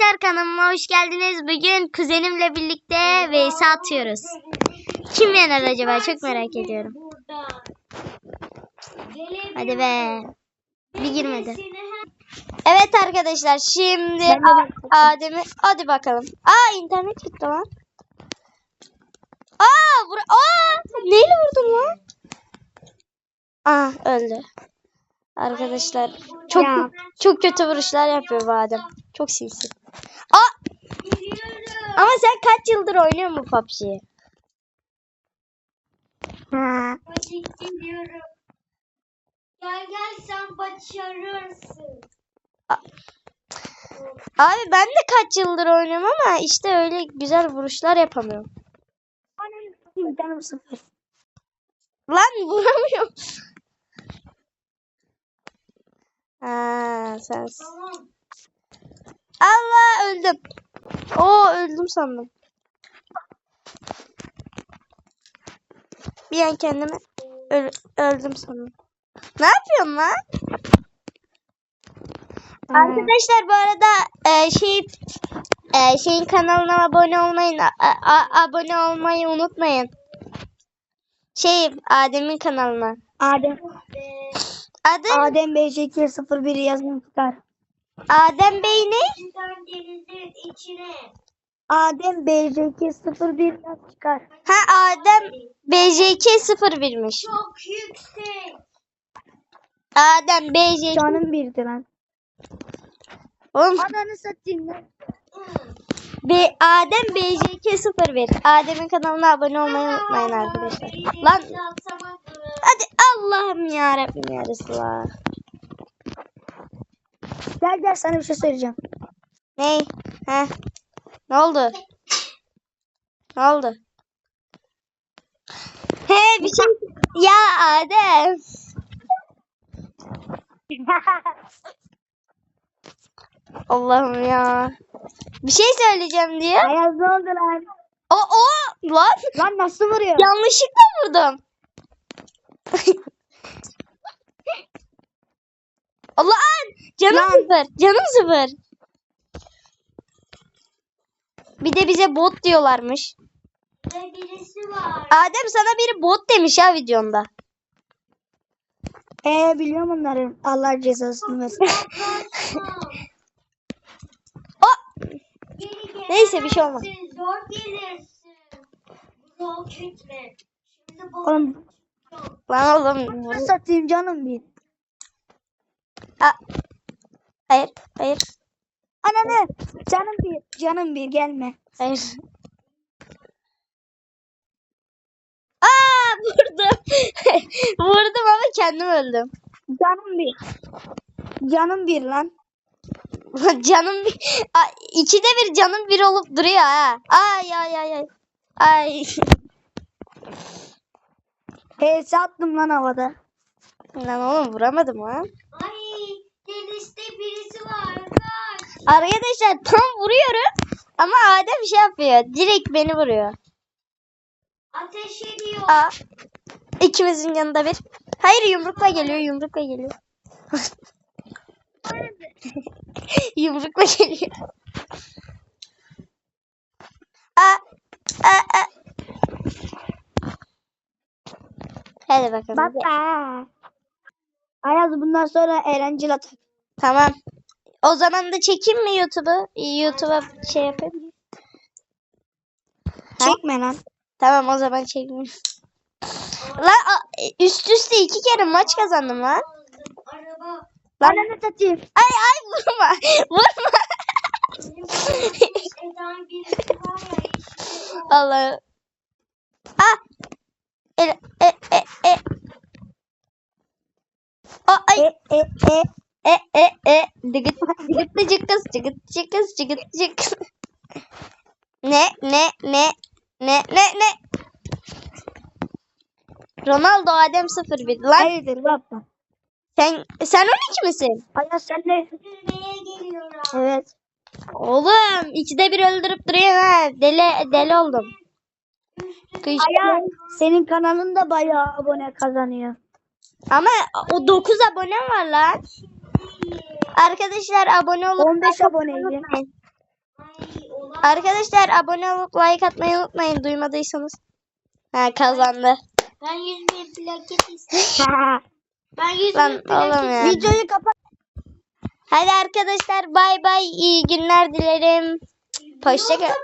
Arkadaşlar kanalıma hoş geldiniz. Bugün kuzenimle birlikte vs atıyoruz. Kim yener acaba? Çok merak ediyorum. Hadi be. Bir girmedi. Evet arkadaşlar şimdi Adem'i hadi bakalım. Aa internet gitti lan. Aa vur Aa neyle vurdun lan? Aa öldü. Arkadaşlar çok Ya. çok kötü vuruşlar yapıyor bu Adem. Çok sinsi. Aa ama sen kaç yıldır oynuyorsun bu PUBG'yi? Ha. Gel gel sen başarırsın. Abi ben de kaç yıldır oynuyorum ama işte öyle güzel vuruşlar yapamıyorum. Lan vuramıyorum. Ha sensin. Tamam. Öldüm. Oo öldüm sandım. Bir an kendimi öl- öldüm sandım. Ne yapıyorsun lan? Arkadaşlar bu arada e, şey e, şeyin kanalına abone olmayın. A- a- abone olmayı unutmayın. Şey Adem'in kanalına. Adem. Adı Adem B0201 yazın çıkar. Adem Bey ne? İçine. Adem B0201 yaz çıkar. Ha Adem BJK01'miş. Çok yüksek. Adem BJK. Canım birdi lan. Oğlum Ananı satayım lan. B Adem BJK01. Adem'in kanalına abone olmayı unutmayın arkadaşlar. Lan hadi Allah'ım ya Rabbim ya Resulallah. Gel gel sana bir şey söyleyeceğim. Ne? He? Ne oldu? Ne oldu? He bir şey. Ya Adem. Allah'ım ya. Bir şey söyleyeceğim diyor. Ayaz ne oldu lan? O o lan Lan nasıl vuruyor? yanlışlıkla vurdum. Allah'ım canım Lan. sıfır. Canım sıfır. Bir de bize bot diyorlarmış. Ve birisi var. Adem sana biri bot demiş ya videonda. Ee biliyorum onları. Allah cezasını versin. O Neyse, bir şey olmaz. Zor gelirsin. Şimdi bu Oğlum lan oğlum. nasıl satayım canım bir. Aa, hayır, hayır, Ananı canım bir. Canım bir gelme. hayır. Aa vurdum. vurdum ama kendim öldüm. Canım bir. Canım bir lan. canım bir, Aa, ikide bir canım bir olup duruyor ha. Ay ay ay ay. Ay. HS attım lan havada. Lan oğlum vuramadım ha. Ay denizde birisi var. Arkadaşlar tam vuruyorum ama Adem şey yapıyor. Direkt beni vuruyor. Ateş ediyor. Aa. İkimizin yanında bir. Hayır yumrukla geliyor, yumrukla geliyor. yumrukla geliyor. Aa, aa, aa. Hadi bakalım. Bak aa. Ayaz bundan sonra eğlenceli atak. Tamam. O zaman da çekeyim mi YouTube'u? YouTube'a şey yapayım. Çekme lan. Tamam o zaman çekeyim. Lan üst üste iki kere maç kazandım lan. Araba. Lan Ananı satayım. ay ay vurma. Vurma. Allah. Ah. E e e e. O ay E e e. e e e. Dıgıt dıgıt cıkkız cıgıt cıkkız cıgıt cıkkız. Ne ne ne ne ne ne. Ronaldo Adem 01 lan Hayırdır baba. sen sen 12 misin? Ayaz sen geliyorum. Evet. Oğlum ikide bir öldürüp duruyor ha. Deli deli oldum. Kış- Ayaz senin kanalın da bayağı abone kazanıyor. Ama o 9 abonem var lan. Arkadaşlar abone olup 15 aboneydi. unutmayın. Ay, olan- Arkadaşlar abone olup like atmayı unutmayın duymadıysanız. Ha kazandı. Ben 100 bin plaket istiyorum. Ben 100 Lan bin plaket oğlum ya. Videoyu kapat. Hadi arkadaşlar bay bay iyi günler dilerim. Hoşça kal.